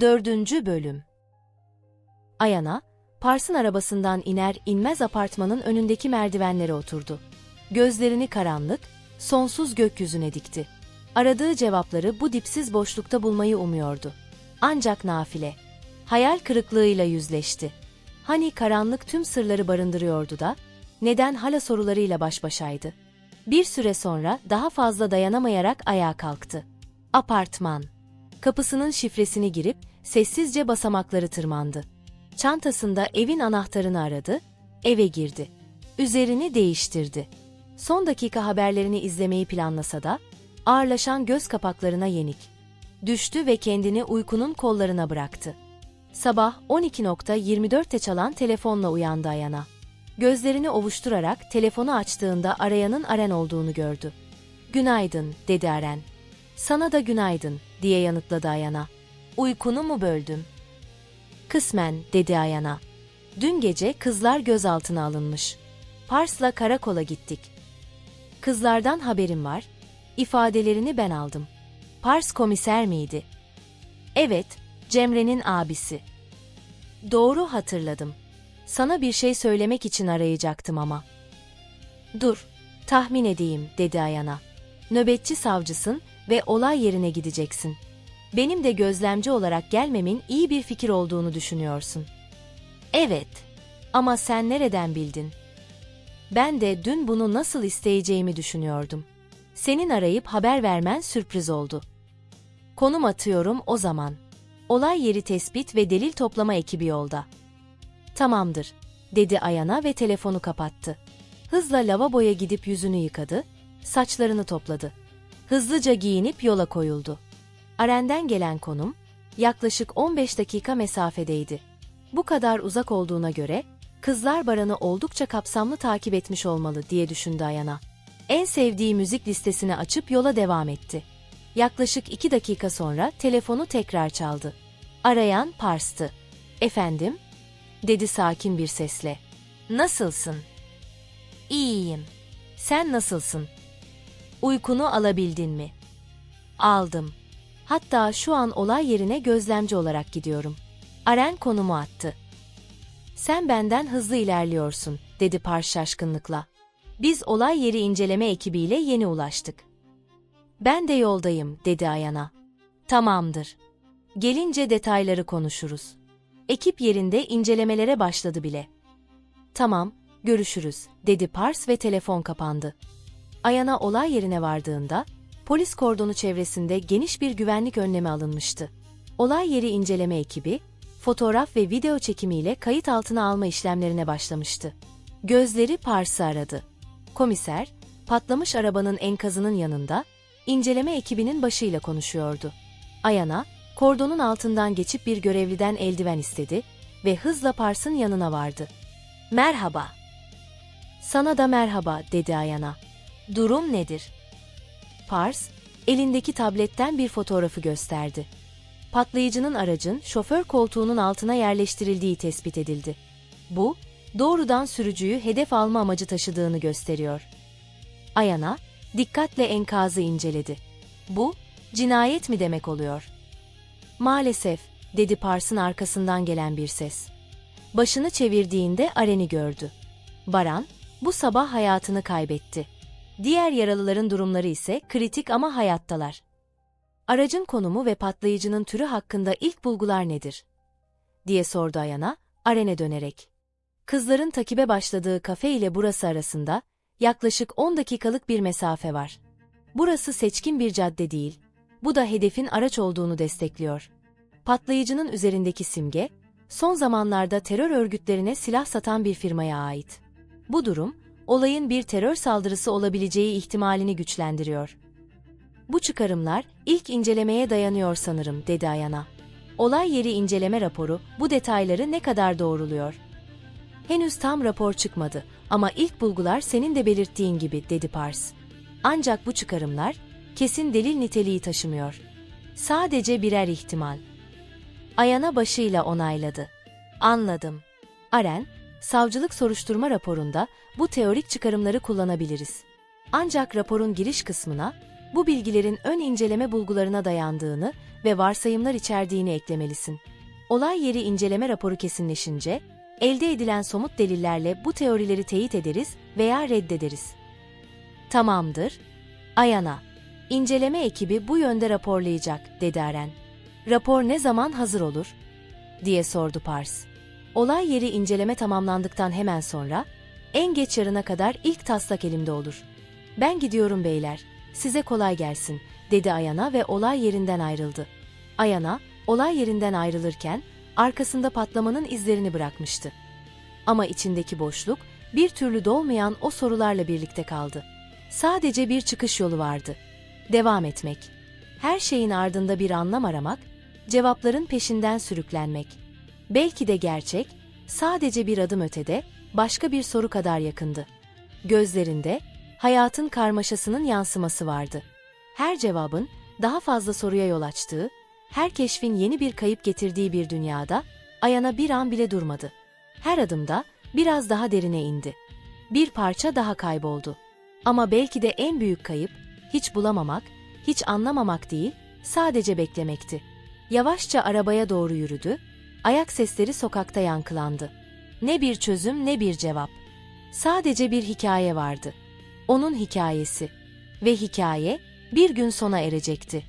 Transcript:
Dördüncü Bölüm Ayana, Pars'ın arabasından iner inmez apartmanın önündeki merdivenlere oturdu. Gözlerini karanlık, sonsuz gökyüzüne dikti. Aradığı cevapları bu dipsiz boşlukta bulmayı umuyordu. Ancak nafile. Hayal kırıklığıyla yüzleşti. Hani karanlık tüm sırları barındırıyordu da, neden hala sorularıyla baş başaydı. Bir süre sonra daha fazla dayanamayarak ayağa kalktı. Apartman. Kapısının şifresini girip sessizce basamakları tırmandı. Çantasında evin anahtarını aradı, eve girdi. Üzerini değiştirdi. Son dakika haberlerini izlemeyi planlasa da ağırlaşan göz kapaklarına yenik. Düştü ve kendini uykunun kollarına bıraktı. Sabah 12.24'te çalan telefonla uyandı Ayana. Gözlerini ovuşturarak telefonu açtığında arayanın Aren olduğunu gördü. Günaydın, dedi Aren. Sana da günaydın, diye yanıtladı Ayana. Uykunu mu böldüm? Kısmen, dedi Ayana. Dün gece kızlar gözaltına alınmış. Pars'la karakola gittik. Kızlardan haberim var. İfadelerini ben aldım. Pars komiser miydi? Evet, Cemre'nin abisi. Doğru hatırladım. Sana bir şey söylemek için arayacaktım ama. Dur, tahmin edeyim, dedi Ayana. Nöbetçi savcısın ve olay yerine gideceksin. Benim de gözlemci olarak gelmemin iyi bir fikir olduğunu düşünüyorsun. Evet. Ama sen nereden bildin? Ben de dün bunu nasıl isteyeceğimi düşünüyordum. Senin arayıp haber vermen sürpriz oldu. Konum atıyorum o zaman. Olay yeri tespit ve delil toplama ekibi yolda. Tamamdır, dedi Ayana ve telefonu kapattı. Hızla lavaboya gidip yüzünü yıkadı, saçlarını topladı. Hızlıca giyinip yola koyuldu. Aren'den gelen konum, yaklaşık 15 dakika mesafedeydi. Bu kadar uzak olduğuna göre, kızlar baranı oldukça kapsamlı takip etmiş olmalı diye düşündü Ayana. En sevdiği müzik listesini açıp yola devam etti. Yaklaşık iki dakika sonra telefonu tekrar çaldı. Arayan Pars'tı. Efendim? dedi sakin bir sesle. Nasılsın? İyiyim. Sen nasılsın? Uykunu alabildin mi? Aldım. Hatta şu an olay yerine gözlemci olarak gidiyorum. Aren konumu attı. Sen benden hızlı ilerliyorsun, dedi Pars şaşkınlıkla. Biz olay yeri inceleme ekibiyle yeni ulaştık. Ben de yoldayım, dedi Ayana. Tamamdır. Gelince detayları konuşuruz. Ekip yerinde incelemelere başladı bile. Tamam, görüşürüz, dedi Pars ve telefon kapandı. Ayana olay yerine vardığında, polis kordonu çevresinde geniş bir güvenlik önlemi alınmıştı. Olay yeri inceleme ekibi, fotoğraf ve video çekimiyle kayıt altına alma işlemlerine başlamıştı. Gözleri Pars'ı aradı. Komiser, patlamış arabanın enkazının yanında, inceleme ekibinin başıyla konuşuyordu. Ayana, kordonun altından geçip bir görevliden eldiven istedi ve hızla Pars'ın yanına vardı. Merhaba. Sana da merhaba, dedi Ayana. Durum nedir? Pars, elindeki tabletten bir fotoğrafı gösterdi. Patlayıcının aracın şoför koltuğunun altına yerleştirildiği tespit edildi. Bu, doğrudan sürücüyü hedef alma amacı taşıdığını gösteriyor. Ayana, dikkatle enkazı inceledi. Bu, cinayet mi demek oluyor? Maalesef, dedi Pars'ın arkasından gelen bir ses. Başını çevirdiğinde Aren'i gördü. Baran, bu sabah hayatını kaybetti. Diğer yaralıların durumları ise kritik ama hayattalar. Aracın konumu ve patlayıcının türü hakkında ilk bulgular nedir? diye sordu Ayana, Aren'e dönerek. Kızların takibe başladığı kafe ile burası arasında yaklaşık 10 dakikalık bir mesafe var. Burası seçkin bir cadde değil, bu da hedefin araç olduğunu destekliyor. Patlayıcının üzerindeki simge, son zamanlarda terör örgütlerine silah satan bir firmaya ait. Bu durum, olayın bir terör saldırısı olabileceği ihtimalini güçlendiriyor. Bu çıkarımlar ilk incelemeye dayanıyor sanırım, dedi Ayana. Olay yeri inceleme raporu bu detayları ne kadar doğruluyor? Henüz tam rapor çıkmadı ama ilk bulgular senin de belirttiğin gibi, dedi Pars. Ancak bu çıkarımlar kesin delil niteliği taşımıyor. Sadece birer ihtimal. Ayana başıyla onayladı. Anladım. Aren, savcılık soruşturma raporunda bu teorik çıkarımları kullanabiliriz. Ancak raporun giriş kısmına bu bilgilerin ön inceleme bulgularına dayandığını ve varsayımlar içerdiğini eklemelisin. Olay yeri inceleme raporu kesinleşince, elde edilen somut delillerle bu teorileri teyit ederiz veya reddederiz. Tamamdır. Ayana. İnceleme ekibi bu yönde raporlayacak, dedi Aren. Rapor ne zaman hazır olur? diye sordu Pars. Olay yeri inceleme tamamlandıktan hemen sonra, en geç yarına kadar ilk taslak elimde olur. Ben gidiyorum beyler, size kolay gelsin, dedi Ayana ve olay yerinden ayrıldı. Ayana, olay yerinden ayrılırken, arkasında patlamanın izlerini bırakmıştı. Ama içindeki boşluk, bir türlü dolmayan o sorularla birlikte kaldı. Sadece bir çıkış yolu vardı. Devam etmek. Her şeyin ardında bir anlam aramak, cevapların peşinden sürüklenmek. Belki de gerçek, sadece bir adım ötede, başka bir soru kadar yakındı. Gözlerinde, hayatın karmaşasının yansıması vardı. Her cevabın, daha fazla soruya yol açtığı, her keşfin yeni bir kayıp getirdiği bir dünyada, Ayana bir an bile durmadı. Her adımda, biraz daha derine indi. Bir parça daha kayboldu. Ama belki de en büyük kayıp, hiç bulamamak, hiç anlamamak değil, sadece beklemekti. Yavaşça arabaya doğru yürüdü, ayak sesleri sokakta yankılandı. Ne bir çözüm ne bir cevap. Sadece bir hikaye vardı. Onun hikayesi. Ve hikaye bir gün sona erecekti.